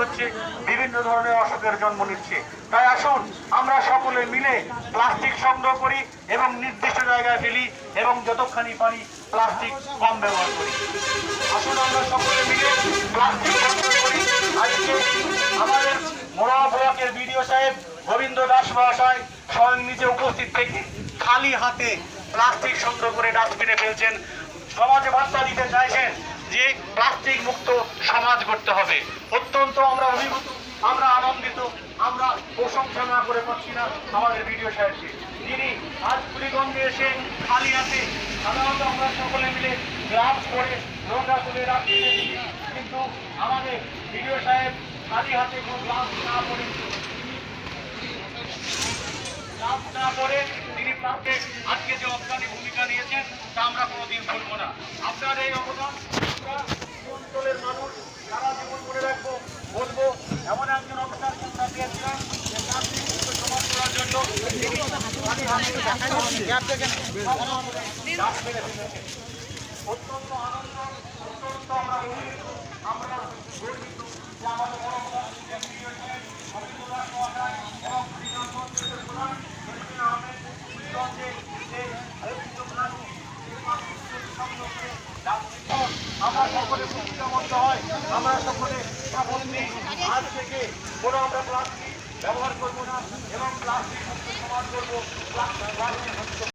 হচ্ছে, বিভিন্ন ধরনের অসুখের জন্ম নিচ্ছে। তাই আসুন, আমরা সকলে মিলে প্লাস্টিক সংগ্রহ করি এবং নির্দিষ্ট জায়গায় ফেলি এবং যতখানি পারি প্লাস্টিক কম ব্যবহার করি। আসুন, আমরা সকলে মিলে প্লাস্টিক সংগ্রহ করি। আজকে আমাদের মোড়া ব্লকের বিডিও সাহেব গোবিন্দ দাস মহাশয় স্বয়ং নিজে উপস্থিত থেকে খালি হাতে প্লাস্টিক সংগ্রহ করে ডাস্টবিনে ফেলছেন। সমাজে বার্তা দিতে চাইছেন যে প্লাস্টিক মুক্ত সমাজ করতে হবে। অত্যন্ত আমরা অভিভূত, আমরা আনন্দিত, আমরা প্রশংসা না করে পাচ্ছি না আমাদের ভিডিও সাহেবকে। যিনি আজ কুড়িগঞ্জে এসে খালি হাতে সাধারণত আমরা সকলে মিলে গ্লাভস পরে নোংরা তুলে রাখছি কিন্তু আমাদের ভিডিও সাহেব খালি হাতে কোনো গ্লাভস না পরে লাভ না করে তিনি প্রান্তে আজকে যে অবদানী ভূমিকা নিয়েছেন, তা আমরা কোনোদিন ভুলবো না। আপনার এই অবদান আমরা এই অঞ্চলের মানুষ সারা জীবন মনে রাখব বলব এমন একজন অবদান সন্তান দিয়েছিলাম যে প্লাস্টিক মুক্ত সমাজ করার জন্য তিনি খালি হাতে ডাক মেরে ফেলেছেন। অত্যন্ত আনন্দ অত্যন্ত আমরা এবং প্রধান আহমেদ যে আমরা সকলে হয় আমরা সকলে আজ থেকে কোনো আমরা প্লাস্টিক ব্যবহার করব না এবং প্লাস্টিক মুক্ত সমাজ করব প্লাস্টিক মুক্ত